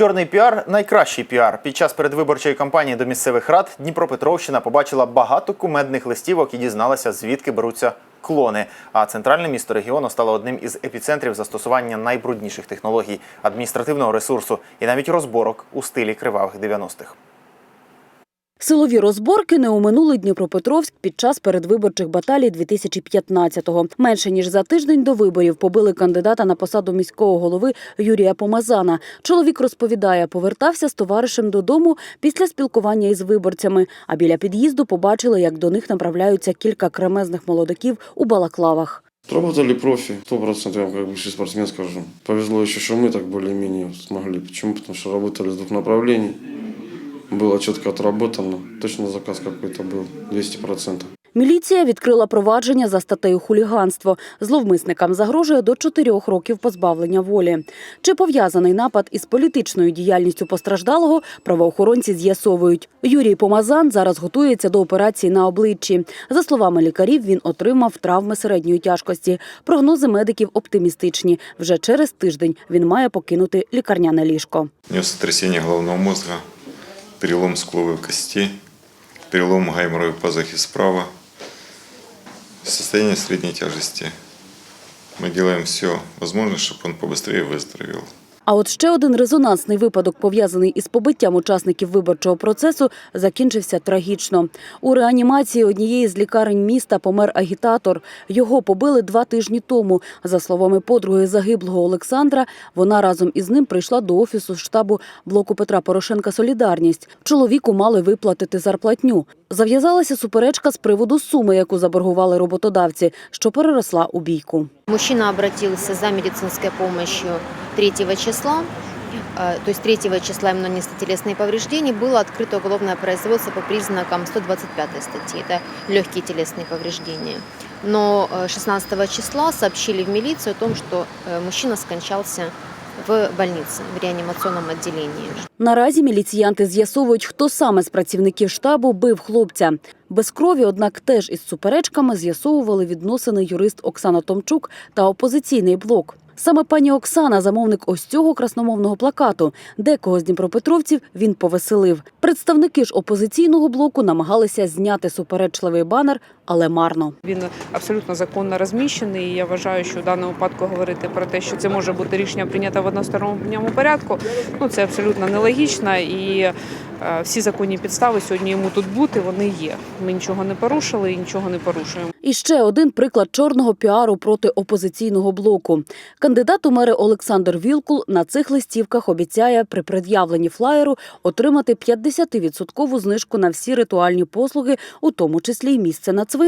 Чорний піар найкращий піар. Під час передвиборчої кампанії до місцевих рад Дніпропетровщина побачила багато кумедних листівок і дізналася, звідки беруться клони. А центральне місто регіону стало одним із епіцентрів застосування найбрудніших технологій, адміністративного ресурсу і навіть розборок у стилі кривавих 90-х. Силові розборки не оминули Дніпропетровськ під час передвиборчих баталій 2015-го. Менше ніж за тиждень до виборів побили кандидата на посаду міського голови Юрія Помазана. Чоловік розповідає, повертався з товаришем додому після спілкування із виборцями. А біля під'їзду побачили, як до них направляються кілька кремезних молодиків у балаклавах. Работали профи, сто процентов, я вам как бывший спортсмен скажу. Повезло еще, что мы так более-менее смогли. Почему? Потому что работали с двух направлений. Было четко отработано. Точно заказ какой-то был, 200%. Міліція відкрила провадження за статтею хуліганство. Зловмисникам загрожує до чотирьох років позбавлення волі. Чи пов'язаний напад із політичною діяльністю постраждалого, правоохоронці з'ясовують. Юрій Помазан зараз готується до операції на обличчі. За словами лікарів, він отримав травми середньої тяжкості. Прогнози медиків оптимістичні. Вже через тиждень він має покинути лікарняне ліжко. У него сотрясение головного мозга, перелом скуловой кости, перелом гайморовой пазухи справа, состояние средней тяжести. Мы делаем все возможное, чтобы он побыстрее выздоровел. А от ще один резонансний випадок, пов'язаний із побиттям учасників виборчого процесу, закінчився трагічно. У реанімації однієї з лікарень міста помер агітатор. Його побили два тижні тому. За словами подруги загиблого Олександра, вона разом із ним прийшла до офісу штабу блоку Петра Порошенка Солідарність. Чоловіку мали виплатити зарплатню. Зав'язалася суперечка з приводу суми, яку заборгували роботодавці, що переросла у бійку. Мужчина обратился за медицинской помощью 3 числа. Э, То есть 3 числа ему нанесли телесные повреждения. Было открыто уголовное производство по признакам 125 статьи. Это легкие телесные повреждения. Но э, 16 числа сообщили в милицию о том, что э, мужчина скончался в больнице, в реанимационном отделении. Наразі міліціянти з'ясовують, хто саме з працівників штабу бив хлопця. Без крові, однак, теж із суперечками з'ясовували відносини юрист Оксана Томчук та опозиційний блок. Саме пані Оксана замовник ось цього красномовного плакату. Декого з дніпропетровців він повеселив. Представники ж опозиційного блоку намагалися зняти суперечливий банер, але марно. Він абсолютно законно розміщений. І я вважаю, що в даному випадку говорити про те, що це може бути рішення прийнято в односторонньому порядку. Ну це абсолютно нелогічно і е, всі законні підстави сьогодні йому тут бути вони є. Ми нічого не порушили і нічого не порушуємо. І ще один приклад чорного піару проти опозиційного блоку. Кандидат у мери Олександр Вілкул на цих листівках обіцяє при пред'явленні флаєру отримати 50% знижку на всі ритуальні послуги, у тому числі й місце на цвинтарі.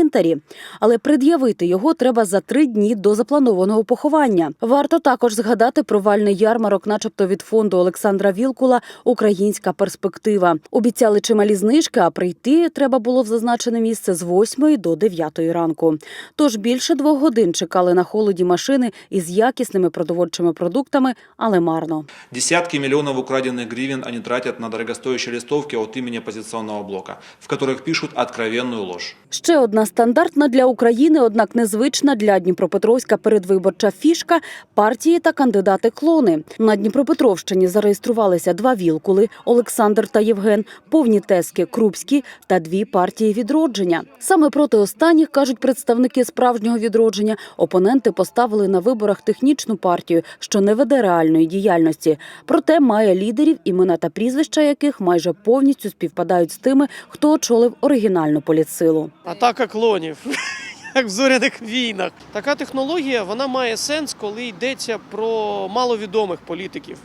Але пред'явити його треба за три дні до запланованого поховання. Варто також згадати провальний ярмарок, начебто від фонду Олександра Вілкула Українська перспектива. Обіцяли чималі знижки, а прийти треба було в зазначене місце з 8 до 9 ранку. Тож більше двох годин чекали на холоді машини із якісними продовольчими продуктами, але марно. Десятки миллионов украденных гривен они тратят на дорогостоящие листовки от имени оппозиционного блока, в которых пишут откровенную ложь. Ще одна стандартна для України, однак незвична для Дніпропетровська передвиборча фішка партії та кандидати клони. На Дніпропетровщині зареєструвалися два вілкули Олександр та Євген, повні тески Крупські та дві партії відродження. Саме проти останніх кажуть представники справжнього відродження. Опоненти поставили на виборах технічну партію, що не веде реальної діяльності. Проте має лідерів, імена та прізвища яких майже повністю співпадають з тими, хто очолив оригінальну політсилу. Атака клонів, як в зоряних війнах. Така технологія вона має сенс, коли йдеться про маловідомих політиків.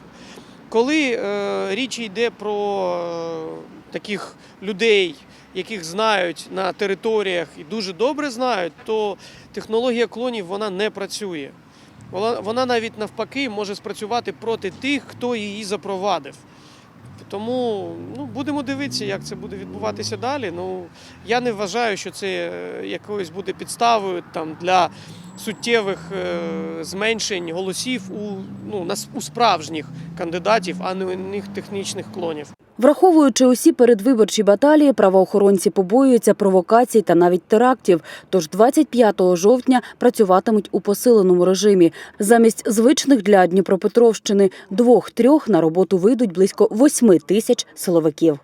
Коли е, річ йде про е, таких людей, яких знають на територіях і дуже добре знають, то технологія клонів вона не працює. Вона, вона навіть навпаки може спрацювати проти тих, хто її запровадив. Тому ну, будемо дивитися, як це буде відбуватися далі. Ну, я не вважаю, що це е, якоюсь буде підставою там, для суттєвих е, зменшень голосів у, ну, на, с- у справжніх кандидатів, а не у них технічних клонів. Враховуючи усі передвиборчі баталії, правоохоронці побоюються провокацій та навіть терактів. Тож 25 жовтня працюватимуть у посиленому режимі. Замість звичних для Дніпропетровщини двох-трьох на роботу вийдуть близько восьми тисяч силовиків.